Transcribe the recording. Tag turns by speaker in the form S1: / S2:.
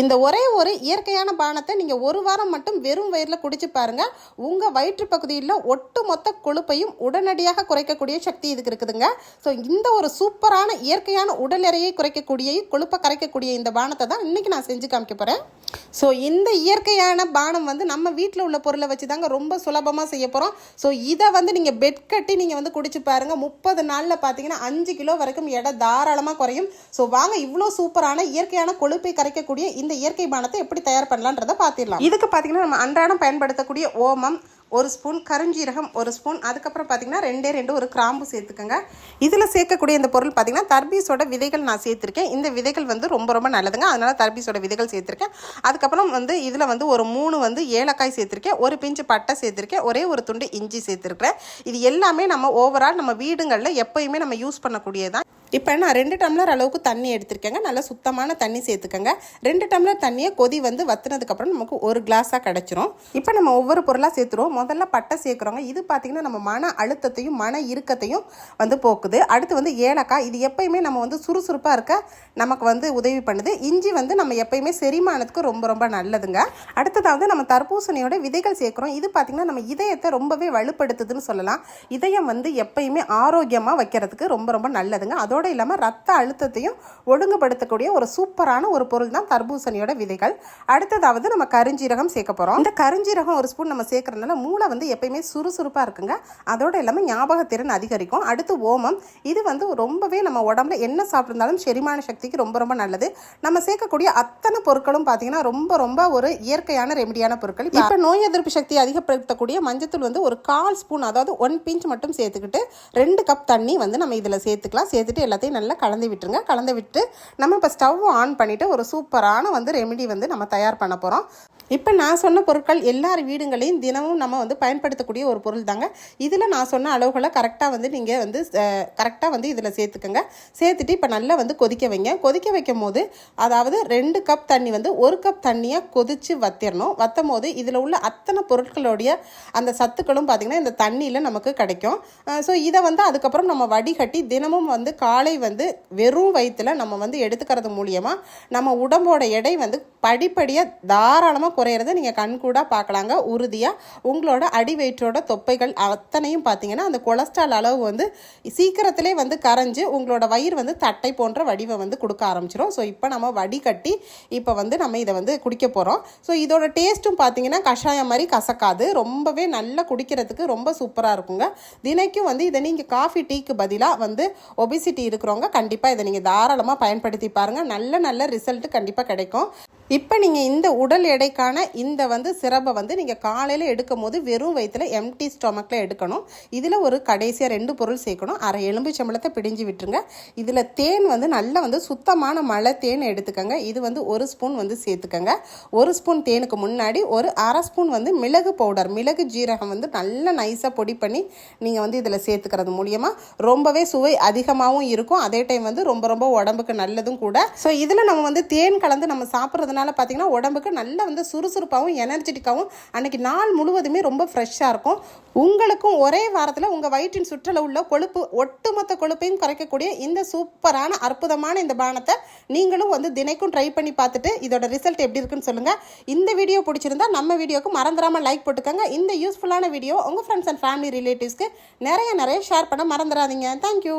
S1: இந்த ஒரே ஒரு இயற்கையான பானத்தை நீங்கள் ஒரு வாரம் மட்டும் வெறும் வயிறில் குடிச்சு பாருங்கள் உங்கள் வயிற்று பகுதியில் ஒட்டுமொத்த கொழுப்பையும் உடனடியாக குறைக்கக்கூடிய சக்தி இதுக்கு இருக்குதுங்க. ஸோ இந்த ஒரு சூப்பரான இயற்கையான உடல் எடையை குறைக்கக்கூடிய கொழுப்பை கரைக்கக்கூடிய இந்த பானத்தை தான் இன்றைக்கி நான் செஞ்சு காமிக்க போகிறேன் ஸோ இந்த இயற்கையான பானம் வந்து நம்ம வீட்டில் உள்ள பொருளை வச்சு தாங்க ரொம்ப சுலபமாக செய்ய போகிறோம் ஸோ இதை வந்து நீங்கள் பெட் கட்டி நீங்கள் வந்து குடிச்சு பாருங்க. முப்பது நாளில் பார்த்தீங்கன்னா அஞ்சு கிலோ வரைக்கும் எடை தாராளமாக குறையும். ஸோ வாங்க இவ்வளோ சூப்பரான இயற்கையான கொழுப்பை கரைக்கக்கூடிய இந்த இயற்கை பானத்தை எப்படி தயார் பண்ணலான்றதை பார்த்திடலாம். இதுக்கு பார்த்தீங்கன்னா நம்ம அன்றாடம் பயன்படுத்தக்கூடிய ஓமம் ஒரு ஸ்பூன் கருஞ்சீரகம் ஒரு ஸ்பூன் அதுக்கப்புறம் பார்த்தீங்கன்னா ரெண்டே ரெண்டு ஒரு கிராம்பு சேர்த்துக்கோங்க. இதில் சேர்க்கக்கூடிய இந்த பொருள் பார்த்தீங்கன்னா தர்பீஸோட விதைகள் நான் சேர்த்துருக்கேன். இந்த விதைகள் வந்து ரொம்ப ரொம்ப நல்லதுங்க. அதனால் தர்பீஸோட விதைகள் சேர்த்துருக்கேன். அதுக்கப்புறம் வந்து இதில் வந்து ஒரு மூணு வந்து ஏலக்காய் சேர்த்துருக்கேன். ஒரு பிஞ்சு பட்டை சேர்த்துருக்கேன். ஒரே ஒரு துண்டு இஞ்சி சேர்த்துருக்கிறேன். இது எல்லாமே நம்ம ஓவரால் நம்ம வீடுங்களில் எப்பயுமே நம்ம யூஸ் பண்ணக்கூடியதான் இப்போ நான் ரெண்டு டம்ளர் அளவுக்கு தண்ணி எடுத்திருக்கேங்க. நல்லா சுத்தமான தண்ணி சேர்த்துக்கோங்க. ரெண்டு டம்ளர் தண்ணியை கொதி வந்து வத்துனதுக்கப்புறம் நமக்கு ஒரு கிளாஸாக கிடச்சிரும். இப்போ நம்ம ஒவ்வொரு பொருளாக சேர்த்துருவோம். முதல்ல பட்டை சேர்க்குறோங்க. இது பார்த்திங்கன்னா நம்ம மன அழுத்தத்தையும் மன இறுக்கத்தையும் வந்து போக்குது. அடுத்து வந்து ஏலக்காய். இது எப்பயுமே நம்ம வந்து சுறுசுறுப்பாக இருக்க நமக்கு வந்து உதவி பண்ணுது. இஞ்சி வந்து நம்ம எப்பயுமே செரிமானத்துக்கு ரொம்ப ரொம்ப நல்லதுங்க. அடுத்ததாவது நம்ம தர்பூசணியோட விதைகள் சேர்க்குறோம். இது பார்த்திங்கன்னா நம்ம இதயத்தை ரொம்பவே வலுப்படுத்துதுன்னு சொல்லலாம். இதயம் வந்து எப்பயுமே ஆரோக்கியமாக வைக்கிறதுக்கு ரொம்ப ரொம்ப நல்லதுங்க. அதோட இல்லாமல் ரத்த அழுத்தத்தையும் ஒழுங்குபடுத்தக்கூடிய ஒரு சூப்பரான ஒரு பொருள் தான் தர்பூசணியோட விதைகள். அடுத்ததாவது நம்ம கருஞ்சீரகம் சேர்க்க போகிறோம் இந்த கருஞ்சீரகம் ஒரு ஸ்பூன் நம்ம சேர்க்குறதுனால மூளை வந்து எப்பயுமே சுறுசுறுப்பாக இருக்குங்க. அதோடு இல்லாமல் ஞாபகத்திறன் அதிகரிக்கும். அடுத்து ஓமம். இது வந்து ரொம்பவே நம்ம உடம்புல என்ன சாப்பிட்ருந்தாலும் செரிமான சக்திக்கு ரொம்ப ரொம்ப நல்லது. நம்ம சேர்க்கக்கூடிய அத்தனை பொருட்களும் பார்த்தீங்கன்னா ரொம்ப ரொம்ப ஒரு இயற்கையான ரெமடியான பொருட்கள். இப்போ நோய் எதிர்ப்பு சக்தியை அதிகப்படுத்தக்கூடிய மஞ்சத்தூள் வந்து ஒரு கால் ஸ்பூன் அதாவது ஒன் பிஞ்ச் மட்டும் சேர்த்துக்கிட்டு ரெண்டு கப் தண்ணி வந்து நம்ம இதில் சேர்த்துக்கலாம். சேர்த்துட்டு எல்லாத்தையும் நல்லா கலந்து விட்டுருங்க. கலந்து விட்டு நம்ம இப்போ ஸ்டவ் ஆன் பண்ணிவிட்டு ஒரு சூப்பரான வந்து ரெமெடி வந்து நம்ம தயார் பண்ண போகிறோம் இப்போ நான் சொன்ன பொருட்கள் எல்லார் வீடுங்களையும் தினமும் நம்ம வந்து பயன்படுத்தக்கூடிய ஒரு பொருள் தாங்க இதில் நான் சொன்ன அளவுகளை கரெக்டாக வந்து நீங்கள் வந்து கரெக்டாக வந்து இதில் சேர்த்துக்கோங்க. சேர்த்துட்டு இப்போ நல்லா வந்து கொதிக்க வைங்க. கொதிக்க வைக்கும் போது அதாவது ரெண்டு கப் தண்ணி வந்து ஒரு கப் தண்ணியாக கொதித்து வத்திடணும் வத்தும் போது இதில் உள்ள அத்தனை பொருட்களுடைய அந்த சத்துக்களும் பார்த்திங்கன்னா இந்த தண்ணியில் நமக்கு கிடைக்கும். ஸோ இதை வந்து அதுக்கப்புறம் நம்ம வடிகட்டி தினமும் வந்து காலை வந்து வெறும் வயிற்றில் நம்ம வந்து எடுத்துக்கிறது மூலியமாக நம்ம உடம்போட எடை வந்து படிப்படியாக தாராளமாக குறையிறத நீங்கள் கண்கூடாக பார்க்கலாங்க. உறுதியாக உங்களோட அடி வயிற்றோட தொப்பைகள் அத்தனையும் பார்த்தீங்கன்னா அந்த கொலஸ்ட்ரால் அளவு வந்து சீக்கிரத்திலே வந்து கரைஞ்சு உங்களோட வயிறு வந்து தட்டை போன்ற வடிவை வந்து கொடுக்க ஆரம்பிச்சிடும் ஸோ இப்போ நம்ம வடிகட்டி இப்போ வந்து நம்ம இதை வந்து குடிக்க போகிறோம் ஸோ இதோட டேஸ்ட்டும் பார்த்தீங்கன்னா கஷாயம் மாதிரி கசக்காது. ரொம்பவே நல்லா குடிக்கிறதுக்கு ரொம்ப சூப்பராக இருக்குங்க. தினைக்கும் வந்து இதை நீங்கள் காஃபி டீக்கு பதிலாக வந்து ஒபிசிட்டி இருக்கிறவங்க கண்டிப்பாக இதை நீங்கள் தாராளமாக பயன்படுத்தி பாருங்கள் நல்ல நல்ல ரிசல்ட்டு கண்டிப்பாக கிடைக்கும். இப்போ நீங்கள் இந்த உடல் எடைக்கான இந்த வந்து சிரப்பை வந்து நீங்கள் காலையில் எடுக்கும் போது வெறும் வயிற்றில் எம்டி ஸ்டொமக்கில் எடுக்கணும். இதில் ஒரு கடைசியாக ரெண்டு பொருள் சேர்க்கணும். அரை எலும்பு சம்பளத்தை பிடிஞ்சு விட்டுருங்க. இதில் தேன் வந்து நல்லா வந்து சுத்தமான மழை தேன் எடுத்துக்கோங்க. இது வந்து ஒரு ஸ்பூன் வந்து சேர்த்துக்கோங்க. ஒரு ஸ்பூன் தேனுக்கு முன்னாடி ஒரு அரை ஸ்பூன் வந்து மிளகு பவுடர். மிளகு ஜீரகம் வந்து நல்லா நைஸாக பொடி பண்ணி நீங்கள் வந்து இதில் சேர்த்துக்கிறது மூலியமாக ரொம்பவே சுவை அதிகமாகவும் இருக்கும். அதே டைம் வந்து ரொம்ப ரொம்ப உடம்புக்கு நல்லதும் கூட. ஸோ இதில் நம்ம வந்து தேன் கலந்து நம்ம சாப்பிட்றதுனால பார்த்தீங்கன்னா உடம்புக்கு நல்ல வந்து சுறுசுறுப்பாகவும் எனர்ஜெட்டிக்காகவும் அன்னைக்கு நாள் முழுவதுமே ரொம்ப ஃப்ரெஷ்ஷாக இருக்கும். உங்களுக்கும் ஒரே வாரத்தில் உங்கள் வயிற்றின் சுற்றில உள்ள கொழுப்பு ஒட்டுமொத்த கொழுப்பையும் குறைக்கக்கூடிய இந்த சூப்பரான அற்புதமான இந்த பானத்தை நீங்களும் வந்து தினைக்கும் ட்ரை பண்ணி பார்த்துட்டு இதோட ரிசல்ட் எப்படி இருக்குன்னு சொல்லுங்கள் இந்த வீடியோ பிடிச்சிருந்தா நம்ம வீடியோக்கு மறந்துடாமல் லைக் போட்டுக்கோங்க. இந்த யூஸ்ஃபுல்லான வீடியோ உங்கள் ஃப்ரெண்ட்ஸ் அண்ட் ஃபேமிலி ரிலேட்டிவ்ஸ்க்கு நிறைய நிறைய ஷேர் பண்ண மறந்துடாதீங்க. தேங்க்யூ